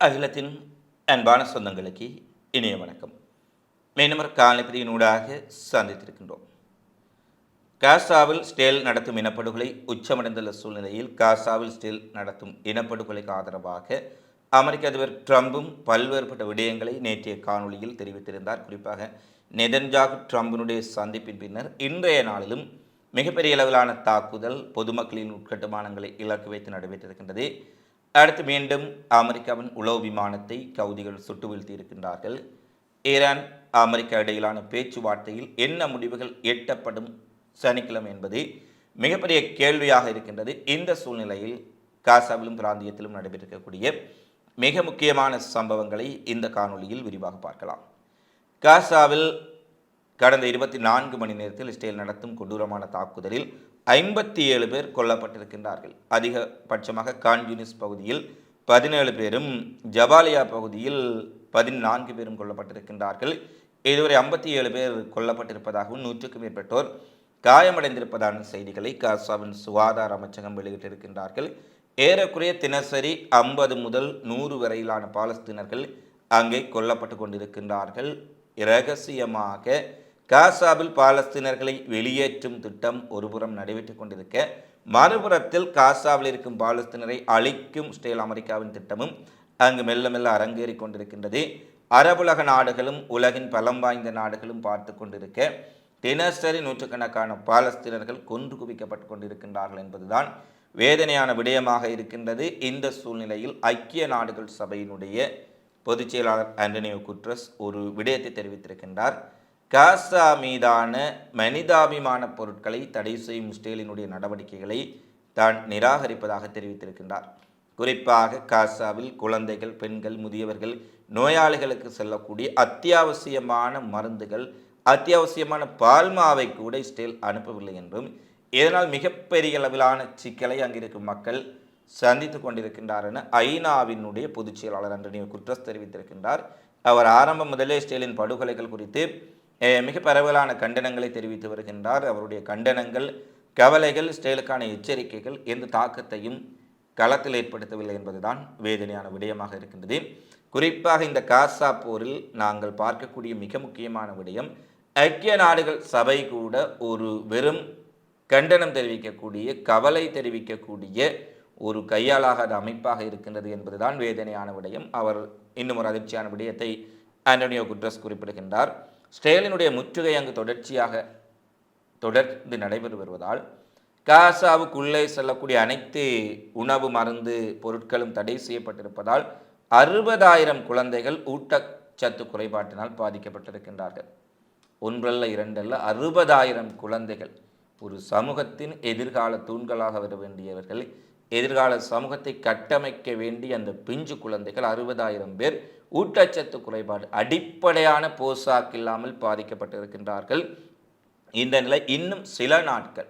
அகிலத்தின் அன்பான சொந்தங்களுக்கு இனிய வணக்கம். மீனவர் காலப்பதியினூடாக சந்தித்திருக்கின்றோம். காசாவில் ஸ்டேல் நடத்தும் இனப்படுகொலை உச்சமடைந்துள்ள சூழ்நிலையில் காசாவில் ஸ்டேல் நடத்தும் இனப்படுகொலைக்கு ஆதரவாக அமெரிக்க அதிபர் ட்ரம்பும் பல்வேறுபட்ட விடயங்களை நேற்றைய காணொளியில் தெரிவித்திருந்தார். குறிப்பாக நெதன்ஜாக் ட்ரம்பினுடைய சந்திப்பின் பின்னர் இன்றைய நாளிலும் மிகப்பெரிய அளவிலான தாக்குதல் பொதுமக்களின் உட்கட்டுமானங்களை இலக்கு வைத்து நடைபெற்றிருக்கின்றது. அடுத்து மீண்டும் அமெரிக்காவின் உளவு விமானத்தை கவுதிகள் சுட்டு வீழ்த்தியிருக்கின்றார்கள் ஈரான் அமெரிக்கா இடையிலான பேச்சுவார்த்தையில் என்ன முடிவுகள் எட்டப்படும் சனிக்கிழமை என்பது மிகப்பெரிய கேள்வியாக இருக்கின்றது. இந்த சூழ்நிலையில் காசாவிலும் பிராந்தியத்திலும் நடைபெற்றிருக்கக்கூடிய மிக முக்கியமான சம்பவங்களை இந்த காணொளியில் விரிவாக பார்க்கலாம். காசாவில் கடந்த இருபத்தி நான்கு மணி நேரத்தில் இஸ்ரேல் நடத்தும் கொடூரமான தாக்குதலில் ஐம்பத்தி ஏழு பேர் கொல்லப்பட்டிருக்கின்றார்கள். அதிகபட்சமாக கான்யூனிஸ் பகுதியில் பதினேழு பேரும் ஜபாலியா பகுதியில் பதினான்கு பேரும் கொல்லப்பட்டிருக்கின்றார்கள். இதுவரை ஐம்பத்தி ஏழு பேர் கொல்லப்பட்டிருப்பதாகவும் நூற்றுக்கும் மேற்பட்டோர் காயமடைந்திருப்பதான செய்திகளை காசாவின் சுகாதார அமைச்சகம் வெளியிட்டிருக்கின்றார்கள். ஏறக்குறைய தினசரி ஐம்பது முதல் நூறு வரையிலான பாலஸ்தீனர்கள் அங்கே கொல்லப்பட்டு கொண்டிருக்கின்றார்கள். இரகசியமாக காசாவில் பாலஸ்தீனர்களை வெளியேற்றும் திட்டம் ஒருபுறம் நடைபெற்றுக் கொண்டிருக்க மறுபுறத்தில் காசாவில் இருக்கும் பாலஸ்தீனரை அழிக்கும் ஸ்டேல் அமெரிக்காவின் திட்டமும் அங்கு மெல்ல மெல்ல அரங்கேறி கொண்டிருக்கின்றது. அரபுலக நாடுகளும் உலகின் பலம் வாய்ந்த நாடுகளும் பார்த்து கொண்டிருக்க தினசரி நூற்றுக்கணக்கான பாலஸ்தீனர்கள் கொன்று குவிக்கப்பட்டு கொண்டிருக்கின்றார்கள் என்பதுதான் வேதனையான விடயமாக இருக்கின்றது. இந்த சூழ்நிலையில் ஐக்கிய நாடுகள் சபையினுடைய பொதுச் செயலாளர் ஆண்டனியோ குட்ரஸ் ஒரு விடயத்தை தெரிவித்திருக்கின்றார். காசா மீதான மனிதாபிமான பொருட்களை தடை செய்யும் இஸ்ரேலினுடைய நடவடிக்கைகளை தான் நிராகரிப்பதாக தெரிவித்திருக்கின்றார். குறிப்பாக காசாவில் குழந்தைகள் பெண்கள் முதியவர்கள் நோயாளிகளுக்கு செல்லக்கூடிய அத்தியாவசியமான மருந்துகள் அத்தியாவசியமான பால்மாவை கூட இஸ்ரேல் அனுப்பவில்லை என்றும் இதனால் மிகப்பெரிய அளவிலான சிக்கலை அங்கிருக்கும் மக்கள் சந்தித்து கொண்டிருக்கின்றார் என ஐநாவினுடைய பொதுச் செயலாளர் அன்றனியோ குட்ரஸ் தெரிவித்திருக்கின்றார். அவர் ஆரம்பம் முதலே இஸ்ரேலின் படுகொலைகள் குறித்து மிக பரவலான கண்டனங்களை தெரிவித்து வருகின்றார். அவருடைய கண்டனங்கள் கவலைகள் ஸ்டேலுக்கான எச்சரிக்கைகள் எந்த தாக்கத்தையும் களத்தில் ஏற்படுத்தவில்லை என்பதுதான் வேதனையான விடயமாக இருக்கின்றது. குறிப்பாக இந்த காசா போரில் நாங்கள் பார்க்கக்கூடிய மிக முக்கியமான விடயம் ஐக்கிய நாடுகள் சபை கூட ஒரு வெறும் கண்டனம் தெரிவிக்கக்கூடிய கவலை தெரிவிக்கக்கூடிய ஒரு கையாளாகாத அமைப்பாக இருக்கின்றது என்பதுதான் வேதனையான விடயம். அவர் இன்னும் ஒரு அதிர்ச்சியான விடயத்தை ஆண்டனியோ குட்ரஸ் குறிப்பிடுகின்றார். ஸ்டேலினுடைய முற்றுகை அங்கு தொடர்ச்சியாக தொடர்ந்து நடைபெறு வருவதால் காசாவுக்குள்ளே செல்லக்கூடிய அனைத்து உணவு மருந்து பொருட்களும் தடை செய்யப்பட்டிருப்பதால் அறுபதாயிரம் குழந்தைகள் ஊட்டச்சத்து குறைபாட்டினால் பாதிக்கப்பட்டிருக்கின்றார்கள். ஒன்றல்ல இரண்டல்ல அறுபதாயிரம் குழந்தைகள் ஒரு சமூகத்தின் எதிர்கால தூண்களாக வர வேண்டியவர்கள் எதிர்கால சமூகத்தை கட்டமைக்க வேண்டிய அந்த பிஞ்சு குழந்தைகள் அறுபதாயிரம் பேர் ஊட்டச்சத்து குறைபாடு அடிப்படையான போசாக்கு இல்லாமல் பாதிக்கப்பட்டிருக்கின்றார்கள். இந்த நிலை இன்னும் சில நாட்கள்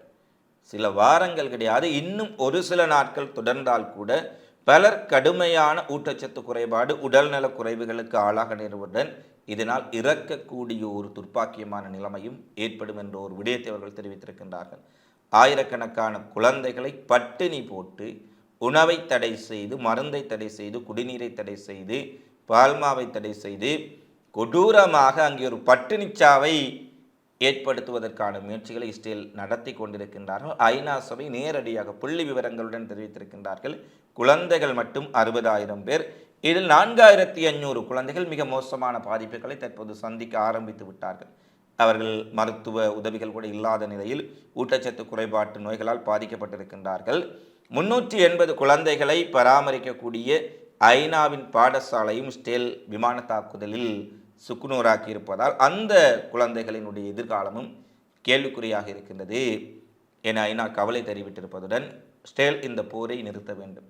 சில வாரங்கள் கிடையாது. இன்னும் ஒரு சில நாட்கள் தொடர்ந்தால் கூட பலர் கடுமையான ஊட்டச்சத்து குறைபாடு உடல்நல குறைவுகளுக்கு ஆளாக நேருவதுடன் இதனால் இறக்கக்கூடிய ஒரு துர்ப்பாக்கியமான நிலைமையும் ஏற்படும் என்ற ஒரு விடயத்தை அவர்கள் தெரிவித்திருக்கின்றார்கள். ஆயிரக்கணக்கான குழந்தைகளை பட்டினி போட்டு உணவை தடை செய்து மருந்தை தடை செய்து குடிநீரை தடை செய்து பால்மாவை தடை செய்து கொடூரமாக அங்கே ஒரு பட்டினிச்சாவை ஏற்படுத்துவதற்கான முயற்சிகளை இஸ்ரேல் நடத்தி கொண்டிருக்கின்றார்கள். ஐநா சபை நேரடியாக புள்ளி விவரங்களுடன் தெரிவித்திருக்கின்றார்கள். குழந்தைகள் மட்டும் அறுபதாயிரம் பேர். இதில் நான்காயிரத்தி ஐநூறு குழந்தைகள் மிக மோசமான பாதிப்புகளை தற்போது சந்திக்க ஆரம்பித்து விட்டார்கள். அவர்கள் மருத்துவ உதவிகள் கூட இல்லாத நிலையில் ஊட்டச்சத்து குறைபாட்டு நோய்களால் பாதிக்கப்பட்டிருக்கின்றார்கள். முன்னூற்றி எண்பது குழந்தைகளை பராமரிக்கக்கூடிய ஐநாவின் பாடசாலையும் ஸ்டேல் விமான தாக்குதலில் சுக்குநூறாக்கி இருப்பதால் அந்த குழந்தைகளினுடைய எதிர்காலமும் கேள்விக்குறியாக இருக்கின்றது என ஐநா கவலை தெரிவித்திருப்பதுடன் ஸ்டேல் இந்த போரை நிறுத்த வேண்டும்.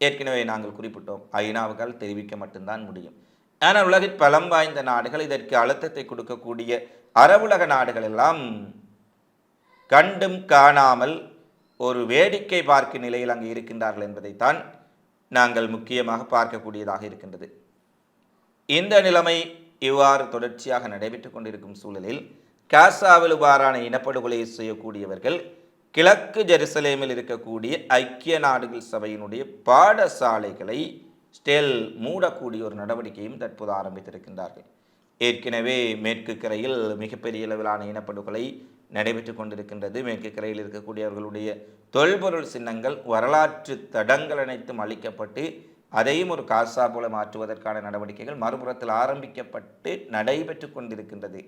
ஏற்கனவே நாங்கள் குறிப்பிட்டோம் ஐநாவுக்கால் தெரிவிக்க மட்டும்தான் முடியும். ஆனால் உலகில் பலம் வாய்ந்த நாடுகள் இதற்கு அழுத்தத்தை கொடுக்கக்கூடிய அரவுலக நாடுகள் எல்லாம் கண்டும் காணாமல் ஒரு வேடிக்கை பார்க்கும் நிலையில் அங்கு இருக்கின்றார்கள் என்பதைத்தான் நாங்கள் முக்கியமாக பார்க்கக்கூடியதாக இருக்கின்றது. இந்த நிலைமை இவ்வாறு தொடர்ச்சியாக நடைபெற்றுக் கொண்டிருக்கும் சூழலில் காசாவில் இவ்வாறான இனப்படுகொலையை செய்யக்கூடியவர்கள் கிழக்கு ஜெருசலேமில் இருக்கக்கூடிய ஐக்கிய நாடுகள் சபையினுடைய பாடசாலைகளை ஸ்டேல் மூடக்கூடிய ஒரு நடவடிக்கையும் தற்போது ஆரம்பித்திருக்கின்றார்கள். ஏற்கனவே மேற்கு கரையில் மிகப்பெரிய அளவிலான இனப்படுகொலை நடைபெற்று கொண்டிருக்கின்றது. மேற்கு கரையில் இருக்கக்கூடியவர்களுடைய தொல்பொருள் சின்னங்கள் வரலாற்று தடங்கள் அனைத்தும் அளிக்கப்பட்டு அதையும் ஒரு காசா போல மாற்றுவதற்கான நடவடிக்கைகள் மறுபுறத்தில் ஆரம்பிக்கப்பட்டு நடைபெற்று கொண்டிருக்கின்றது.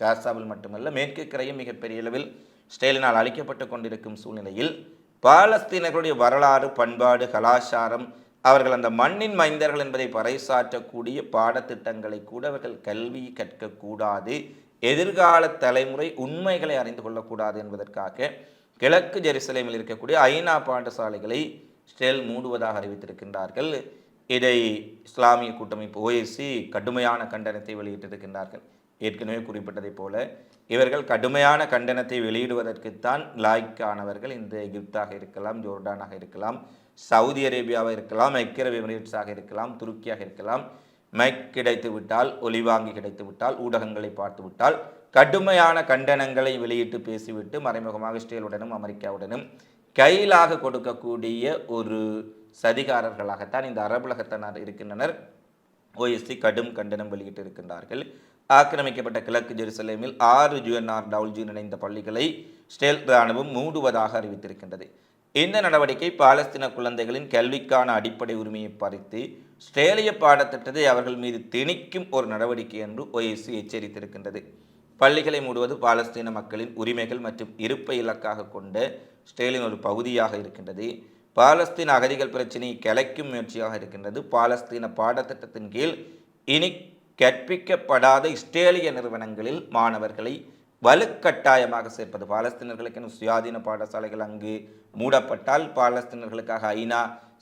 காசாவில் மட்டுமல்ல மேற்கு கரையும் மிகப்பெரிய அளவில் ஸ்டெயிலினால் அளிக்கப்பட்டு கொண்டிருக்கும் சூழ்நிலையில் பாலஸ்தீனர்களுடைய வரலாறு பண்பாடு கலாச்சாரம் அவர்கள் அந்த மண்ணின் மைந்தர்கள் என்பதை பறைசாற்றக்கூடிய பாடத்திட்டங்களை கூட அவர்கள் கல்வி கற்கக்கூடாது. எதிர்கால தலைமுறை உண்மைகளை அறிந்து கொள்ளக்கூடாது என்பதற்காக கிழக்கு ஜெருசலேமில் இருக்கக்கூடிய ஐநா பாடசாலைகளை ஸ்டெல் மூடுவதாக அறிவித்திருக்கின்றார்கள். இதை இஸ்லாமிய கூட்டமைப்பு ஓஎஸ்சி கடுமையான கண்டனத்தை வெளியிட்டிருக்கின்றார்கள். ஏற்கனவே குறிப்பிட்டதைப் போல இவர்கள் கடுமையான கண்டனத்தை வெளியிடுவதற்குத்தான் லாய்க்கானவர்கள் இந்த எகிப்தாக இருக்கலாம் ஜோர்டானாக இருக்கலாம். சவுதி அரேபியாவாக இருக்கலாம் ஐக்கிய எமிரேட்ஸாக இருக்கலாம் துருக்கியாக இருக்கலாம். மைக் கிடைத்து விட்டால் ஒலிவாங்கி கிடைத்து விட்டால் ஊடகங்களை பார்த்து விட்டால் கடுமையான கண்டனங்களை வெளியிட்டு பேசிவிட்டு மறைமுகமாக இஸ்ரேலுடனும் அமெரிக்காவுடனும் கையிலாக கொடுக்கக்கூடிய ஒரு சதிகாரர்களாகத்தான் இந்த அரபுலகத்தினர் இருக்கின்றனர். ஓஎஸ்சி கடும் கண்டனம் வெளியிட்டு இருக்கின்றார்கள். ஆக்கிரமிக்கப்பட்ட கிழக்கு ஜெருசலேமில் ஆறு ஜுஎன்ஆர் டவுல்ஜி இணைந்த பள்ளிகளை ஸ்டேல் இராணுவம் மூடுவதாக அறிவித்திருக்கின்றது. இந்த நடவடிக்கை பாலஸ்தீன குழந்தைகளின் கல்விக்கான அடிப்படை உரிமையை பறித்து ஸ்ட்ரேலிய பாடத்திட்டத்தை அவர்கள் மீது திணிக்கும் ஒரு நடவடிக்கை என்று ஒய்எஸ்சி எச்சரித்திருக்கின்றது. பள்ளிகளை மூடுவது பாலஸ்தீன மக்களின் உரிமைகள் மற்றும் இருப்பை இலக்காக கொண்ட ஸ்டேலின் ஒரு பகுதியாக இருக்கின்றது. பாலஸ்தீன அகதிகள் பிரச்சினையை கலைக்கும் முயற்சியாக இருக்கின்றது. பாலஸ்தீன பாடத்திட்டத்தின் கீழ் இனி கற்பிக்கப்படாத இஸ்ரேலிய நிறுவனங்களில் மாணவர்களை வலுக்கட்டாயமாக சேர்ப்பது. பாலஸ்தீனர்களுக்கு சுயாதீன பாடசாலைகள் அங்கு மூடப்பட்டால் பாலஸ்தீனர்களுக்காக ஐநா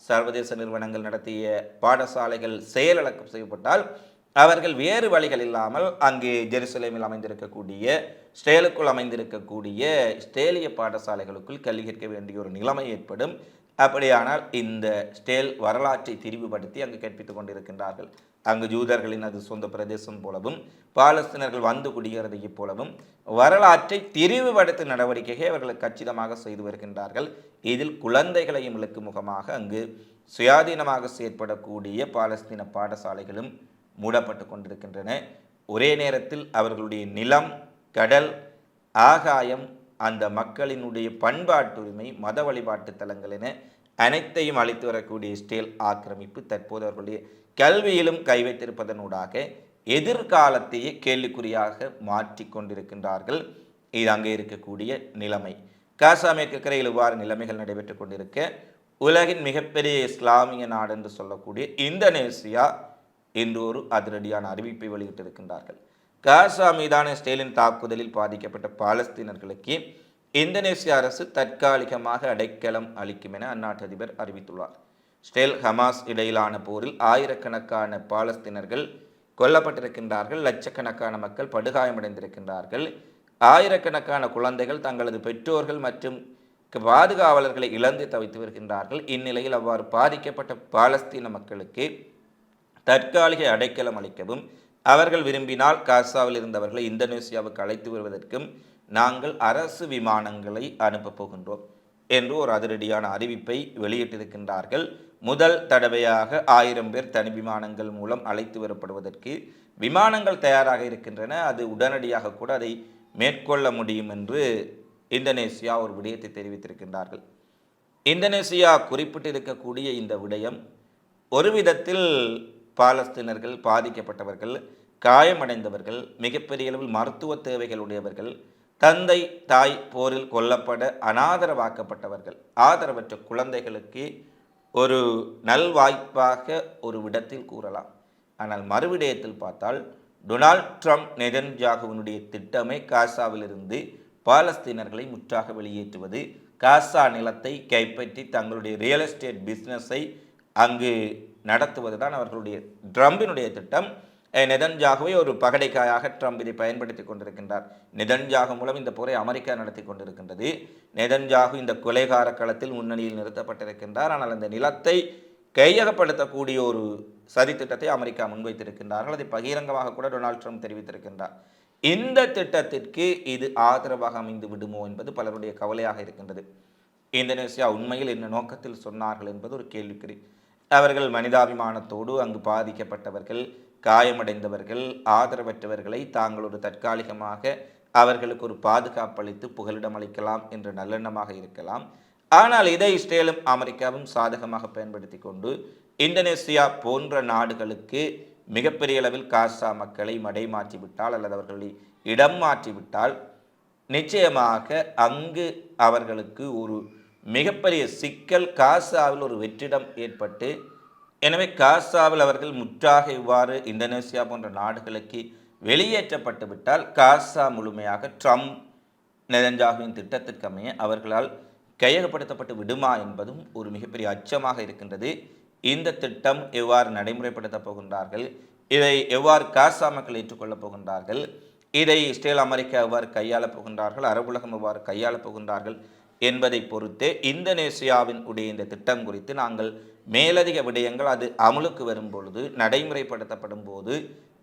சர்வதேச நிறுவனங்கள் நடத்திய பாடசாலைகள் செயலிழக்கம் செய்யப்பட்டால் அவர்கள் வேறு வழிகள் இல்லாமல் அங்கு ஜெருசலேமில் அமைந்திருக்கக்கூடிய ஸ்டேலுக்குள் அமைந்திருக்கக்கூடிய ஸ்டேலிய பாடசாலைகளுக்குள் கல்வி கற்க வேண்டிய ஒரு நிலைமை ஏற்படும். அப்படியானால் இந்த ஸ்டேல் வரலாற்றை திரிவுபடுத்தி அங்கு கற்பித்துக் கொண்டிருக்கின்றார்கள். அங்கு ஜூதர்களின் அது சொந்த பிரதேசம் போலவும் பாலஸ்தீனர்கள் வந்து குடியேறதைப் போலவும் வரலாற்றை திரிவுபடுத்தும் நடவடிக்கையை அவர்கள் கச்சிதமாக செய்து வருகின்றார்கள். இதில் குழந்தைகளையும் இழுக்கும் முகமாக அங்கு சுயாதீனமாக செயற்படக்கூடிய பாலஸ்தீன பாடசாலைகளும் மூடப்பட்டு கொண்டிருக்கின்றன. ஒரே நேரத்தில் அவர்களுடைய நிலம் கடல் ஆகாயம் அந்த மக்களினுடைய பண்பாட்டுரிமை மத வழிபாட்டு தலங்கள் என அனைத்தையும் அளித்து வரக்கூடிய ஸ்டேல் ஆக்கிரமிப்பு தற்போது அவர்களுடைய கல்வியிலும் கை வைத்திருப்பதனூடாக எதிர்காலத்தையே கேள்விக்குறியாக மாற்றி கொண்டிருக்கின்றார்கள். இது அங்கே இருக்கக்கூடிய நிலைமை. காசா இவ்வாறு நிலைமைகள் நடைபெற்றுக் கொண்டிருக்க உலகின் மிகப்பெரிய இஸ்லாமிய நாடு என்று சொல்லக்கூடிய இந்தோனேசியா இன்று ஒரு அதிரடியான அறிவிப்பை வெளியிட்டிருக்கின்றார்கள். காசா மீதான ஸ்டேலின் தாக்குதலில் பாதிக்கப்பட்ட பாலஸ்தீனர்களுக்கு இந்தோனேசிய அரசு தற்காலிகமாக அடைக்கலம் அளிக்கும் என அந்நாட்டு அதிபர் அறிவித்துள்ளார். ஸ்டெல் ஹமாஸ் இடையிலான போரில் ஆயிரக்கணக்கான பாலஸ்தீனர்கள் கொல்லப்பட்டிருக்கின்றார்கள். லட்சக்கணக்கான மக்கள் படுகாயமடைந்திருக்கின்றார்கள். ஆயிரக்கணக்கான குழந்தைகள் தங்களது பெற்றோர்கள் மற்றும் பாதுகாவலர்களை இழந்து தவித்து வருகின்றார்கள். இந்நிலையில் அவ்வாறு பாதிக்கப்பட்ட பாலஸ்தீன மக்களுக்கு தற்காலிக அடைக்கலம் அளிக்கவும் அவர்கள் விரும்பினால் காசாவில் இருந்தவர்களை இந்தோனேசியாவுக்கு அழைத்து வருவதற்கும் நாங்கள் அரசு விமானங்களை அனுப்பப் போகின்றோம் என்று ஒரு அதிரடியான அறிவிப்பை வெளியிட்டிருக்கின்றார்கள். முதல் தடவையாக ஆயிரம் பேர் தனி விமானங்கள் மூலம் அழைத்து வரப்படுவதற்கு விமானங்கள் தயாராக இருக்கின்றன. அது உடனடியாக கூட அதை மேற்கொள்ள முடியும் என்று இந்தோனேசியா ஒரு விடயத்தை தெரிவித்திருக்கின்றார்கள். இந்தோனேசியா குறிப்பிட்டிருக்கக்கூடிய இந்த விடயம் ஒரு விதத்தில் பாலஸ்தீனர்கள் பாதிக்கப்பட்டவர்கள் காயமடைந்தவர்கள் மிகப்பெரிய அளவில் மருத்துவ தேவைகள் உடையவர்கள் தந்தை தாய் போரில் கொல்லப்பட அனாதரவாக்கப்பட்டவர்கள் ஆதரவற்ற குழந்தைகளுக்கு ஒரு நல்வாய்ப்பாக ஒரு விடத்தில் கூறலாம். ஆனால் மறுவிடயத்தில் பார்த்தால் டொனால்ட் ட்ரம்ப் நெதன்ஜாகுவனுடைய திட்டமே காசாவிலிருந்து பாலஸ்தீனர்களை முற்றாக வெளியேற்றுவது காசா நிலத்தை கைப்பற்றி தங்களுடைய ரியல் எஸ்டேட் பிஸ்னஸை அங்கு நடத்துவது தான் அவர்களுடைய ட்ரம்பினுடைய திட்டம். நெதன்ஜாகவே ஒரு பகடைக்காயாக ட்ரம்ப் இதை பயன்படுத்தி கொண்டிருக்கின்றார். நெதன்ஜாகு மூலம் இந்த போரை அமெரிக்கா நடத்தி கொண்டிருக்கின்றது. நெதன்ஜாகு இந்த கொலைகார களத்தில் முன்னணியில் நிறுத்தப்பட்டிருக்கின்றார். ஆனால் அந்த நிலத்தை கையகப்படுத்தக்கூடிய ஒரு சதித்திட்டத்தை அமெரிக்கா முன்வைத்திருக்கின்றார்கள். அதை பகிரங்கமாக கூட டொனால்ட் ட்ரம்ப் தெரிவித்திருக்கின்றார். இந்த திட்டத்திற்கு இது ஆதரவாக அமைந்து விடுமோ என்பது பலருடைய கவலையாக இருக்கின்றது. இந்தோனேசியா உண்மையில் என்ன நோக்கத்தில் சொன்னார்கள் என்பது ஒரு கேள்விக்குறி. அவர்கள் மனிதாபிமானத்தோடு அங்கு பாதிக்கப்பட்டவர்கள். காயமடைந்தவர்கள் ஆதரவற்றவர்களை தாங்கள் ஒரு தற்காலிகமாக அவர்களுக்கு ஒரு பாதுகாப்பளித்து புகலிடம் அளிக்கலாம் என்ற நல்லெண்ணமாக இருக்கலாம். ஆனால் இதை இஸ்ரேலும் அமெரிக்காவும் சாதகமாக பயன்படுத்தி கொண்டு இந்தோனேசியா போன்ற நாடுகளுக்கு மிகப்பெரிய அளவில் காசா மக்களை மடைமாற்றிவிட்டால் அல்லது அவர்களை இடம் மாற்றிவிட்டால் நிச்சயமாக அங்கு அவர்களுக்கு ஒரு மிகப்பெரிய சிக்கல் காசாவில் ஒரு வெற்றிடம் ஏற்பட்டு எனவே காசாவில் அவர்கள் முற்றாக இவ்வாறு இந்தோனேசியா போன்ற நாடுகளுக்கு வெளியேற்றப்பட்டு விட்டால் காசா முழுமையாக ட்ரம்ப் நெதஞ்சாகுவின் திட்டத்திற்கமைய அவர்களால் கையகப்படுத்தப்பட்டு விடுமா என்பதும் ஒரு மிகப்பெரிய அச்சமாக இருக்கின்றது. இந்த திட்டம் எவ்வாறு நடைமுறைப்படுத்தப் போகின்றார்கள்? இதை எவ்வாறு காசா மக்கள் ஏற்றுக்கொள்ளப் போகின்றார்கள்? இதை இஸ்ரேல் அமெரிக்கா எவ்வாறு கையாளப் போகின்றார்கள்? அரபுலகம் எவ்வாறு கையாளப் போகின்றார்கள்? என்பதை பொறுத்தே இந்தோனேசியாவின் உடைய இந்த திட்டம் குறித்து நாங்கள் மேலதிக விடயங்கள் அது அமலுக்கு வரும் பொழுது நடைமுறைப்படுத்தப்படும் போது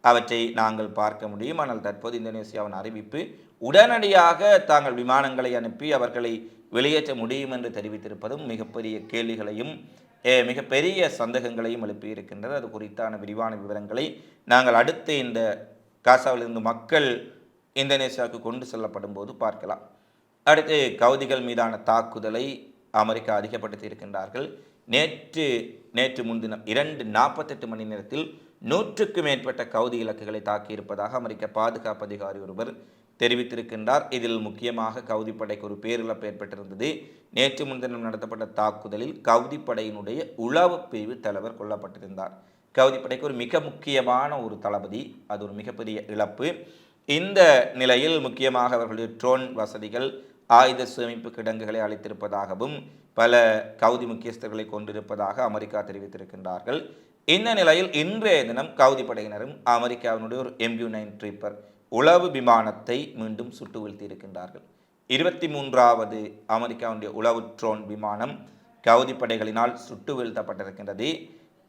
அவற்றை நாங்கள் பார்க்க முடியும். ஆனால் தற்போது இந்தோனேசியாவின் அறிவிப்பு உடனடியாக தாங்கள் விமானங்களை அனுப்பி அவர்களை வெளியேற்ற முடியும் என்று தெரிவித்திருப்பதும் மிகப்பெரிய கேள்விகளையும் மிகப்பெரிய சந்தேகங்களையும் எழுப்பியிருக்கின்றது அது குறித்தான விரிவான விவரங்களை நாங்கள் அடுத்து இந்த காசாவிலிருந்து மக்கள் இந்தோனேசியாவுக்கு கொண்டு செல்லப்படும் போது பார்க்கலாம். அடுத்து கவுதிகள் மீதான தாக்குதலை அமெரிக்கா அதிகப்படுத்தி இருக்கின்றார்கள். நேற்று நேற்று முன்தினம் இரண்டு நாற்பத்தெட்டு மணி நேரத்தில் நூற்றுக்கு மேற்பட்ட கவுதி இலக்குகளை தாக்கியிருப்பதாக அமெரிக்க பாதுகாப்பு அதிகாரி ஒருவர் தெரிவித்திருக்கின்றார். இதில் முக்கியமாக கவுதி படைக்கு ஒரு பேரிழப்பு ஏற்பட்டிருந்தது. நேற்று முன்தினம் நடத்தப்பட்ட தாக்குதலில் கவுதி படையினுடைய உளவு பிரிவு தலைவர் கொல்லப்பட்டிருந்தார். கவுதி படைக்கு ஒரு மிக முக்கியமான ஒரு தளபதி அது ஒரு மிகப்பெரிய இழப்பு. இந்த நிலையில் முக்கியமாக அவர்களுடைய ட்ரோன் வசதிகள் ஆயுத சேமிப்பு கிடங்குகளை அளித்திருப்பதாகவும் பல கவுதி முக்கியஸ்தர்களை கொண்டிருப்பதாக அமெரிக்கா தெரிவித்திருக்கின்றார்கள். இந்த நிலையில் இன்றைய தினம் கவுதி படையினரும் அமெரிக்காவினுடைய ஒரு எம்யூ நைன் ட்ரீப்பர் உளவு விமானத்தை மீண்டும் சுட்டு வீழ்த்தியிருக்கின்றார்கள் இருபத்தி மூன்றாவது அமெரிக்காவுடைய உளவு ட்ரோன் விமானம் கவுதி படைகளினால் சுட்டு வீழ்த்தப்பட்டிருக்கின்றது.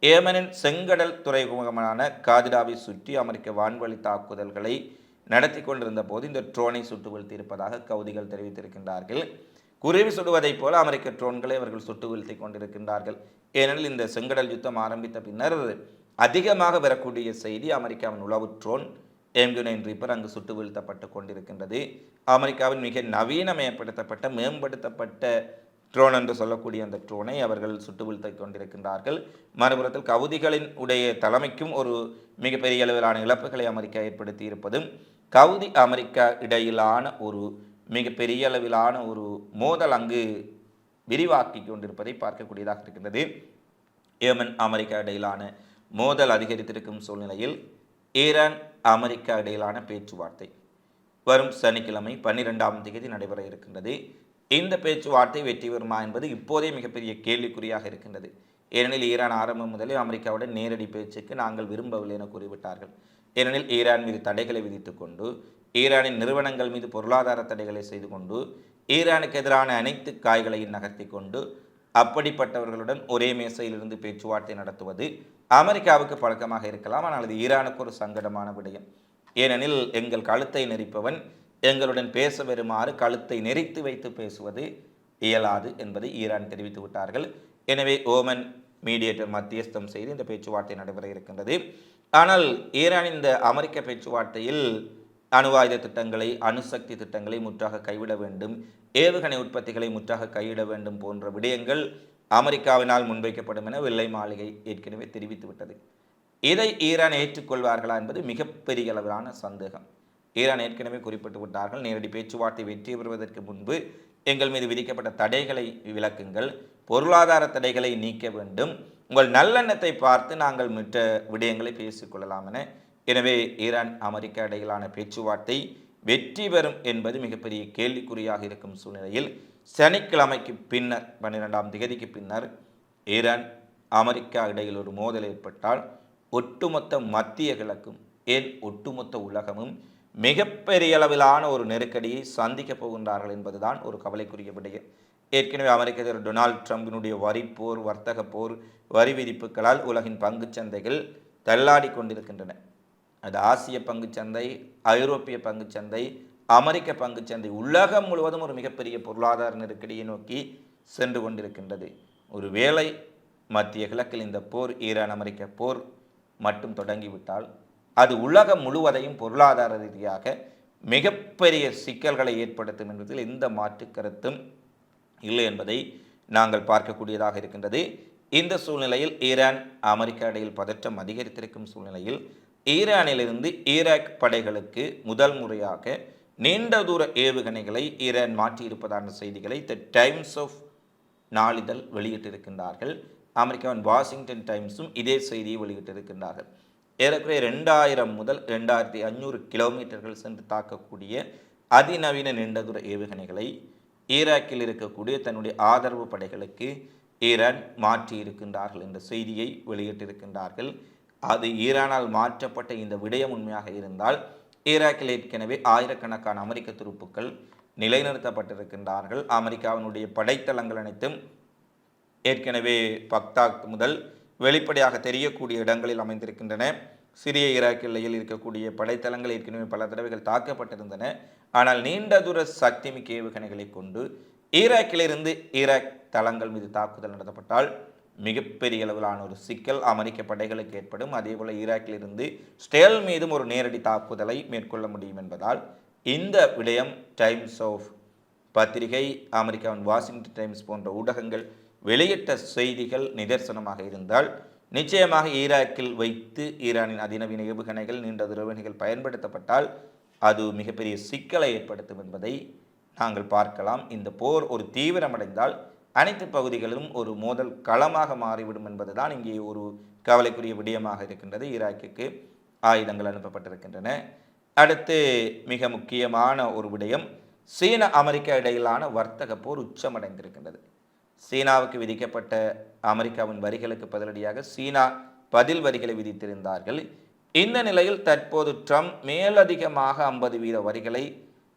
ஏமனின் செங்கடல் துறைமுகமான காதிடாவை சுற்றி அமெரிக்க வான்வழி தாக்குதல்களை நடத்தி கொண்டிருந்த போது இந்த ட்ரோனை சுட்டு வீழ்த்தியிருப்பதாக கவுதிகள் தெரிவித்திருக்கின்றார்கள். குருவி சுடுவதைப் போல அமெரிக்க ட்ரோன்களை அவர்கள் சுட்டு வீழ்த்தி கொண்டிருக்கின்றார்கள். ஏனெனில் இந்த செங்கடல் யுத்தம் ஆரம்பித்த பின்னர் அதிகமாக வரக்கூடிய செய்தி அமெரிக்காவின் உளவு ட்ரோன் எம்யூ நைன் ரீப்பர் அங்கு சுட்டு வீழ்த்தப்பட்டு கொண்டிருக்கின்றது. அமெரிக்காவின் மிக நவீனமயப்படுத்தப்பட்ட மேம்படுத்தப்பட்ட ட்ரோன் என்று சொல்லக்கூடிய அந்த ட்ரோனை அவர்கள் சுட்டு வீழ்த்தி கொண்டிருக்கின்றார்கள். மறுபுறத்தில் கவுதிகளின் உடைய தலைமைக்கும் ஒரு மிகப்பெரிய அளவிலான இழப்புகளை அமெரிக்கா ஏற்படுத்தி இருப்பதும் கவுதி அமெரிக்கா இடையிலான ஒரு மிகப்பெரிய அளவிலான ஒரு மோதல் அங்கு விரிவாக்கி கொண்டிருப்பதை பார்க்கக்கூடியதாக இருக்கின்றது. ஏமன் அமெரிக்கா இடையிலான மோதல் அதிகரித்திருக்கும் சூழ்நிலையில் ஈரான் அமெரிக்கா இடையிலான பேச்சுவார்த்தை வரும் சனிக்கிழமை பன்னிரெண்டாம் தேதி நடைபெற இருக்கின்றது. இந்த பேச்சுவார்த்தை வெற்றி பெறுமா என்பது இப்போதே மிகப்பெரிய கேள்விக்குறியாக இருக்கின்றது. ஏனெனில் ஈரான் ஆரம்பம் முதலே அமெரிக்காவுடன் நேரடி பேச்சுக்கு நாங்கள் விரும்பவில்லை என கூறிவிட்டார்கள். ஏனெனில் ஈரான் மீது தடைகளை விதித்துக்கொண்டு ஈரானின் நிறுவனங்கள் மீது பொருளாதார தடைகளை செய்து கொண்டு ஈரானுக்கு எதிரான அனைத்து காய்களையும் நகர்த்தி கொண்டு அப்படிப்பட்டவர்களுடன் ஒரே மேசையிலிருந்து பேச்சுவார்த்தை நடத்துவது அமெரிக்காவுக்கு பழக்கமாக இருக்கலாம். ஆனால் அது ஈரானுக்கு ஒரு சங்கடமான விடயம். ஏனெனில் எங்கள் கழுத்தை நெரிப்பவன் எங்களுடன் பேச வருமாறு கழுத்தை நெரித்து வைத்து பேசுவது இயலாது என்பதை ஈரான் தெரிவித்து விட்டார்கள். எனவே ஓமன் மீடியேட்டர் மத்தியஸ்தம் செய்து இந்த பேச்சுவார்த்தை நடைபெற இருக்கின்றது. ஆனால் ஈரான் இந்த அமெரிக்க பேச்சுவார்த்தையில் அணு ஆயுத திட்டங்களை அணுசக்தி திட்டங்களை முற்றாக கைவிட வேண்டும் ஏவுகணை உற்பத்திகளை முற்றாக கைவிட வேண்டும் போன்ற விடயங்கள் அமெரிக்காவினால் முன்வைக்கப்படும் என வெள்ளை மாளிகை ஏற்கனவே தெரிவித்துவிட்டது. இதை ஈரான் ஏற்றுக்கொள்வார்களா என்பது மிகப்பெரிய அளவிலான சந்தேகம். ஈரான் ஏற்கனவே குறிப்பிட்டு விட்டார்கள் நேரடி பேச்சுவார்த்தை வெற்றி பெறுவதற்கு முன்பு எங்கள் மீது விதிக்கப்பட்ட தடைகளை விளக்குங்கள் பொருளாதார தடைகளை நீக்க வேண்டும் உங்கள் நல்லெண்ணத்தை பார்த்து நாங்கள் மற்ற விடயங்களை பேசிக்கொள்ளலாம் என எனவே ஈரான் அமெரிக்கா இடையிலான பேச்சுவார்த்தை வெற்றி பெறும் என்பது மிகப்பெரிய கேள்விக்குறியாக இருக்கும் சூழ்நிலையில் சனிக்கிழமைக்கு பின்னர் பன்னிரெண்டாம் திகதிக்கு பின்னர் ஈரான் அமெரிக்கா இடையில் ஒரு மோதல் ஏற்பட்டால் ஒட்டுமொத்த மத்திய கிழக்கும் ஏன் ஒட்டுமொத்த உலகமும் மிகப்பெரிய அளவிலான ஒரு நெருக்கடியை சந்திக்கப் போகின்றார்கள் என்பதுதான் ஒரு கவலைக்குரிய விடயம். ஏற்கனவே அமெரிக்க அதிபர் டொனால்ட் ட்ரம்பினுடைய வரி போர் வர்த்தக போர் வரி விதிப்புகளால் உலகின் பங்குச் சந்தைகள் தள்ளாடி கொண்டிருக்கின்றன. அது ஆசிய பங்குச்சந்தை ஐரோப்பிய பங்குச்சந்தை அமெரிக்க பங்குச்சந்தை உலகம் முழுவதும் ஒரு மிகப்பெரிய பொருளாதார நெருக்கடியை நோக்கி சென்று கொண்டிருக்கின்றது. ஒரு வேளை மத்திய கிழக்கில் இந்த போர் ஈரான் அமெரிக்க போர் மட்டும் தொடங்கிவிட்டால் அது உலகம் முழுவதையும் பொருளாதார ரீதியாக மிகப்பெரிய சிக்கல்களை ஏற்படுத்தும் என்பதில் எந்த மாற்று கருத்தும் இல்லை என்பதை நாங்கள் பார்க்கக்கூடியதாக இருக்கின்றது. இந்த சூழ்நிலையில் ஈரான் அமெரிக்கா இடையில் பதற்றம் அதிகரித்திருக்கும் சூழ்நிலையில் ஈரானிலிருந்து ஈராக் படைகளுக்கு முதல் முறையாக நீண்ட தூர ஏவுகணைகளை ஈரான் மாற்றியிருப்பதான செய்திகளை த டைம்ஸ் ஆஃப் நாளிதழ் வெளியிட்டிருக்கின்றார்கள். அமெரிக்காவின் வாஷிங்டன் டைம்ஸும் இதே செய்தியை வெளியிட்டிருக்கின்றார்கள். ஏறக்குறைய ரெண்டாயிரம் முதல் ரெண்டாயிரத்தி ஐநூறு கிலோமீட்டர்கள் சென்று தாக்கக்கூடிய அதிநவீன நீண்ட தூர ஏவுகணைகளை ஈராக்கில் இருக்கக்கூடிய தன்னுடைய ஆதரவு படைகளுக்கு ஈரான் மாற்றி இருக்கின்றார்கள் என்ற செய்தியை வெளியிட்டிருக்கின்றார்கள். அது ஈரானால் மாற்றப்பட்ட இந்த விடயம் உண்மையாக இருந்தால் ஈராக்கில் ஏற்கனவே ஆயிரக்கணக்கான அமெரிக்க துருப்புக்கள் நிலைநிறுத்தப்பட்டிருக்கின்றார்கள். அமெரிக்காவினுடைய படைத்தளங்கள் அனைத்தும் ஏற்கனவே பக்தாக் முதல் வெளிப்படையாக தெரியக்கூடிய இடங்களில் அமைந்திருக்கின்றன. சிறிய ஈராக் எல்லையில் இருக்கக்கூடிய படைத்தளங்கள் ஏற்கனவே பல தடவைகள் தாக்கப்பட்டிருந்தன. ஆனால் நீண்ட தூர சக்தி மிக்க ஏவுகணைகளை கொண்டு ஈராக்கிலிருந்து ஈராக் தளங்கள் மீது தாக்குதல் நடத்தப்பட்டால் மிகப்பெரிய அளவிலான ஒரு சிக்கல் அமெரிக்க படைகளுக்கு ஏற்படும். அதேபோல் ஈராக்கிலிருந்து ஸ்டேல் மீதும் ஒரு நேரடி தாக்குதலை மேற்கொள்ள முடியும் என்பதால் இந்த விடயம் டைம்ஸ் ஆஃப் பத்திரிகை அமெரிக்காவின் வாஷிங்டன் டைம்ஸ் போன்ற ஊடகங்கள் வெளியிட்ட செய்திகள் நிதர்சனமாக இருந்தால் நிச்சயமாக ஈராக்கில் வைத்து ஈரானின் அதிநவீன ஏவுகணைகள் நீண்ட துறவணிகள் பயன்படுத்தப்பட்டால் அது மிகப்பெரிய சிக்கலை ஏற்படுத்தும் என்பதை நாங்கள் பார்க்கலாம். இந்த போர் ஒரு தீவிரமடைந்தால் அனைத்து பகுதிகளிலும் ஒரு மோதல் களமாக மாறிவிடும் என்பதுதான் இங்கே ஒரு கவலைக்குரிய விடயமாக இருக்கின்றது. ஈராக்கிற்கு ஆயுதங்கள் அனுப்பப்பட்டிருக்கின்றன. அடுத்து மிக முக்கியமான ஒரு விடயம் சீன அமெரிக்கா இடையிலான வர்த்தக போர் உச்சமடைந்திருக்கின்றது. சீனாவுக்கு விதிக்கப்பட்ட அமெரிக்காவின் வரிகளுக்கு பதிலடியாக சீனா பதில் வரிகளை விதித்திருந்தார்கள். இந்த நிலையில் தற்போது ட்ரம்ப் மேலதிகமாக ஐம்பது வீத வரிகளை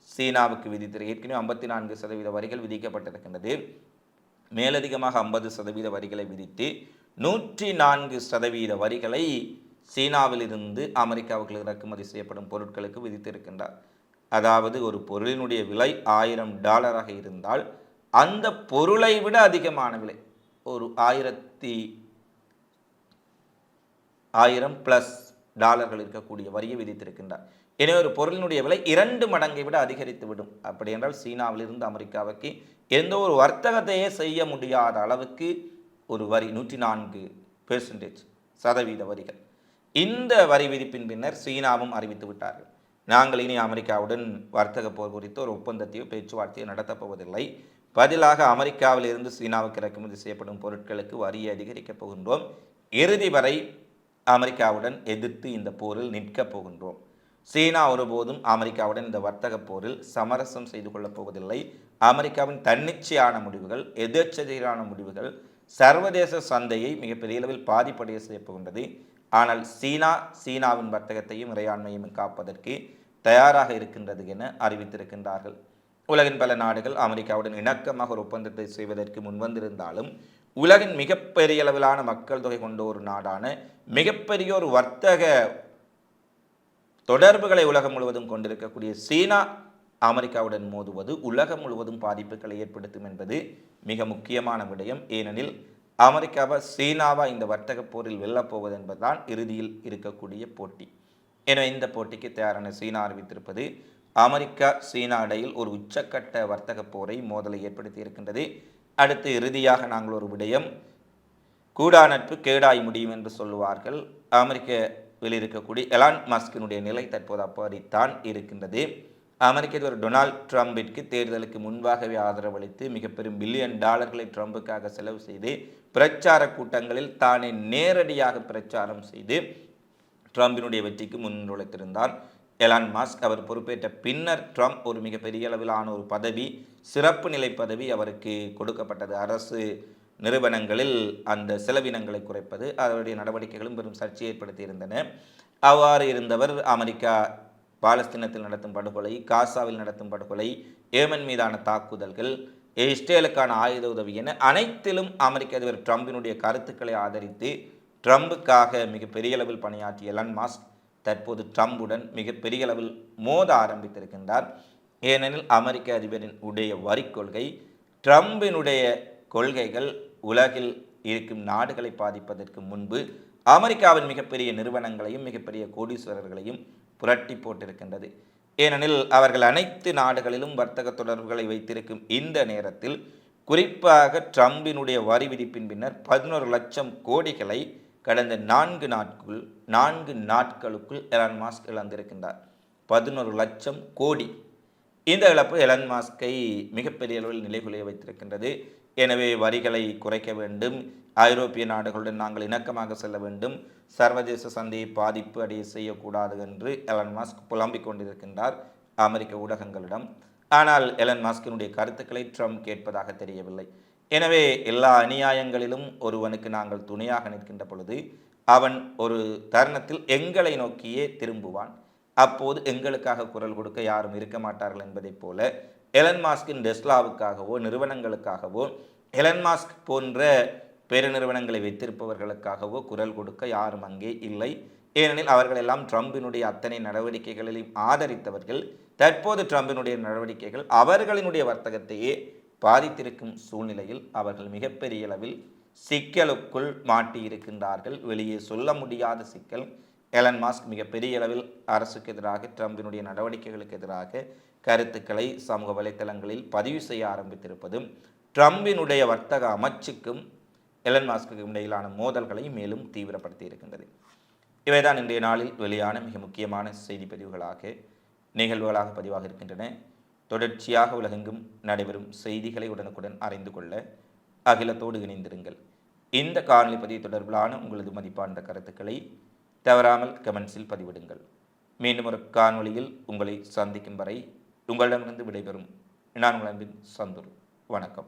சீனாவுக்கு விதித்திரு ஏற்கனவே ஐம்பத்தி நான்கு சதவீத வரிகள் விதிக்கப்பட்டிருக்கின்றது. மேலதிகமாக ஐம்பது சதவீத வரிகளை விதித்து நூற்றி நான்கு சதவீத வரிகளை சீனாவிலிருந்து அமெரிக்காவுக்கு இறக்குமதி செய்யப்படும் பொருட்களுக்கு விதித்திருக்கின்றார். அதாவது ஒரு பொருளினுடைய விலை ஆயிரம் டாலராக இருந்தால் அந்த பொருளை விட அதிகமான விலை. ஒரு ஆயிரத்தி ஆயிரம் ப்ளஸ் டாலர்கள் இருக்கக்கூடிய வரியை விதித்திருக்கின்றார். எனவே ஒரு பொருளினுடைய விலை இரண்டு மடங்கை விட அதிகரித்து விடும். அப்படி என்றால் சீனாவிலிருந்து அமெரிக்காவுக்கு எந்த ஒரு வர்த்தகத்தையே செய்ய முடியாத அளவுக்கு ஒரு வரி நூற்றி நான்கு பெர்சன்டேஜ் சதவீத வரிகள். இந்த வரி விதிப்பின் பின்னர் சீனாவும் அறிவித்து விட்டார்கள். நாங்கள் இனி அமெரிக்காவுடன் வர்த்தக போர் குறித்து ஒரு ஒப்பந்தத்தையோ பேச்சுவார்த்தையோ நடத்தப் போவதில்லை. பதிலாக அமெரிக்காவில் இருந்து சீனாவுக்கு இறக்குமதி செய்யப்படும் பொருட்களுக்கு வரியை அதிகரிக்கப் போகின்றோம். இறுதி வரை அமெரிக்காவுடன் எதிர்த்து இந்த போரில் நிற்கப் போகின்றோம். சீனா ஒருபோதும் அமெரிக்காவுடன் இந்த வர்த்தக போரில் சமரசம் செய்து கொள்ளப் போவதில்லை. அமெரிக்காவின் தன்னிச்சையான முடிவுகள் எதிர்ச்செயலான முடிவுகள் சர்வதேச சந்தையை மிகப்பெரிய அளவில் பாதிப்படைய செய்யப்போகின்றது ஆனால் சீனா சீனாவின் வர்த்தகத்தையும் இறையாண்மையும் காப்பதற்கு தயாராக இருக்கின்றது என அறிவித்திருக்கின்றார்கள். உலகின் பல நாடுகள் அமெரிக்காவுடன் இணக்கமாக ஒரு ஒப்பந்தத்தை செய்வதற்கு முன்வந்திருந்தாலும் உலகின் மிகப்பெரிய அளவிலான மக்கள் தொகை கொண்ட ஒரு நாடான மிகப்பெரிய ஒரு வர்த்தக தொடர்புகளை உலகம் முழுவதும் கொண்டிருக்கக்கூடிய சீனா அமெரிக்காவுடன் மோதுவது உலகம் முழுவதும் பாதிப்புகளை ஏற்படுத்தும் என்பது மிக முக்கியமான விடயம். ஏனெனில் அமெரிக்காவா சீனாவா இந்த வர்த்தக போரில் வெல்லப்போவது என்பதுதான் இறுதியில் இருக்கக்கூடிய போட்டி. எனவே இந்த போட்டிக்கு தயாரான சீனா அறிவித்திருப்பது அமெரிக்கா சீனா இடையில் ஒரு உச்சக்கட்ட வர்த்தக போரை மோதலை ஏற்படுத்தி இருக்கின்றது அடுத்து இறுதியாக நாங்கள் ஒரு விடயம் கூடா நட்பு கேடாய் முடியும் என்று சொல்லுவார்கள். அமெரிக்காவில் இருக்கக்கூடிய எலான் மஸ்கினுடைய நிலை தற்போது அப்படித்தான் இருக்கின்றது. அமெரிக்க அதிபர் டொனால்ட் ட்ரம்பிற்கு தேர்தலுக்கு முன்பாகவே ஆதரவளித்து மிக பெரும் பில்லியன் டாலர்களை ட்ரம்புக்காக செலவு செய்து பிரச்சார கூட்டங்களில் தானே நேரடியாக பிரச்சாரம் செய்து ட்ரம்பினுடைய வெற்றிக்கு முன்னுழைத்திருந்தார் எலான் மாஸ்க் அவர் பொறுப்பேற்ற பின்னர் ட்ரம்ப் ஒரு மிகப்பெரிய அளவிலான ஒரு பதவி சிறப்பு நிலை பதவி அவருக்கு கொடுக்கப்பட்டது. அரசு நிறுவனங்களில் அந்த செலவினங்களை குறைப்பது அவருடைய நடவடிக்கைகளும் பெரும் சர்ச்சை ஏற்படுத்தியிருந்தன. அவ்வாறு இருந்தவர் அமெரிக்கா பாலஸ்தீனத்தில் நடத்தும் படுகொலை காசாவில் நடத்தும் படுகொலை ஏமன் மீதான தாக்குதல்கள் இஸ்ரேலுக்கான ஆயுத உதவி என அனைத்திலும் அமெரிக்க அதிபர் ட்ரம்பினுடைய கருத்துக்களை ஆதரித்து ட்ரம்புக்காக மிக பெரிய அளவில் பணியாற்றிய எலன் மாஸ்க் தற்போது ட்ரம்புடன் மிக பெரிய அளவில் மோத ஆரம்பித்திருக்கின்றார். ஏனெனில் அமெரிக்க அதிபரின் உடைய வரி கொள்கை ட்ரம்பினுடைய கொள்கைகள் உலகில் இருக்கும் நாடுகளை பாதிப்பதற்கு முன்பு அமெரிக்காவின் மிகப்பெரிய நிறுவனங்களையும் மிகப்பெரிய கோடீஸ்வரர்களையும் புரட்டி போட்டிருக்கின்றது. ஏனெனில் அவர்கள் அனைத்து நாடுகளிலும் வர்த்தக தொடர்புகளை வைத்திருக்கும் இந்த நேரத்தில் குறிப்பாக ட்ரம்பினுடைய வரி விதிப்பின் பின்னர் பதினோரு லட்சம் கோடிகளை கடந்த நான்கு நாட்கள் நான்கு நாட்களுக்குள் எலான் மாஸ்க் இழந்திருக்கின்றார். பதினோரு லட்சம் கோடி. இந்த இழப்பு எலன் மாஸ்கை மிகப்பெரிய அளவில் நிலைகுலைய வைத்திருக்கின்றது. எனவே வரிகளை குறைக்க வேண்டும். ஐரோப்பிய நாடுகளுடன் நாங்கள் இணக்கமாக செல்ல வேண்டும். சர்வதேச சந்தையை பாதிப்பு அடைய செய்யக்கூடாது என்று எலன் மாஸ்க் புலம்பிக் கொண்டிருக்கின்றார் அமெரிக்க ஊடகங்களிடம். ஆனால் எலன் மாஸ்கினுடைய கருத்துக்களை ட்ரம்ப் கேட்பதாக தெரியவில்லை. எனவே எல்லா அநியாயங்களிலும் ஒருவனுக்கு நாங்கள் துணையாக நிற்கின்ற பொழுது அவன் ஒரு தருணத்தில் எங்களை நோக்கியே திரும்புவான். அப்போது எங்களுக்காக குரல் கொடுக்க யாரும் இருக்க மாட்டார்கள் என்பதைப் போல எலன் மாஸ்கின் டெஸ்லாவுக்காகவோ நிறுவனங்களுக்காகவோ எலன் மாஸ்க் போன்ற பெருநிறுவனங்களை வைத்திருப்பவர்களுக்காகவோ குரல் கொடுக்க யாரும் அங்கே இல்லை. ஏனெனில் அவர்கள் எல்லாம் ட்ரம்பினுடைய அத்தனை நடவடிக்கைகளையும் ஆதரித்தவர்கள். தற்போது ட்ரம்பினுடைய நடவடிக்கைகள் அவர்களினுடைய வர்த்தகத்தையே பாதித்திருக்கும் சூழ்நிலையில் அவர்கள் மிகப்பெரிய அளவில் சிக்கலுக்குள் மாட்டியிருக்கின்றார்கள். வெளியே சொல்ல முடியாத சிக்கல். எலன் மாஸ்க் மிகப்பெரிய அளவில் அரசுக்கு எதிராக ட்ரம்பினுடைய நடவடிக்கைகளுக்கு எதிராக கருத்துக்களை சமூக வலைத்தளங்களில் பதிவு செய்ய ஆரம்பித்திருப்பதும் ட்ரம்பினுடைய வர்த்தக அமைச்சுக்கும் எலன் மாஸ்க்குக்கும் இடையிலான மோதல்களை மேலும் தீவிரப்படுத்தி இருக்கின்றது. இவைதான் இன்றைய நாளில் வெளியான மிக முக்கியமான செய்தி பதிவுகளாக நிகழ்வுகளாக பதிவாக இருக்கின்றன. தொடர்ச்சியாக உலகெங்கும் நடைபெறும் செய்திகளை உடனுக்குடன் அறிந்து கொள்ள அகிலத்தோடு இணைந்திருங்கள். இந்த காணொலி பதிவு தொடர்பிலான உங்களது மதிப்பான கருத்துக்களை தவறாமல் கமெண்ட்ஸில் பதிவிடுங்கள். மீண்டும் ஒரு காணொளியில் உங்களை சந்திக்கும் வரை உங்களிடமிருந்து விடைபெறும். நான் உங்கள் அன்பின் சந்துரு. வணக்கம்.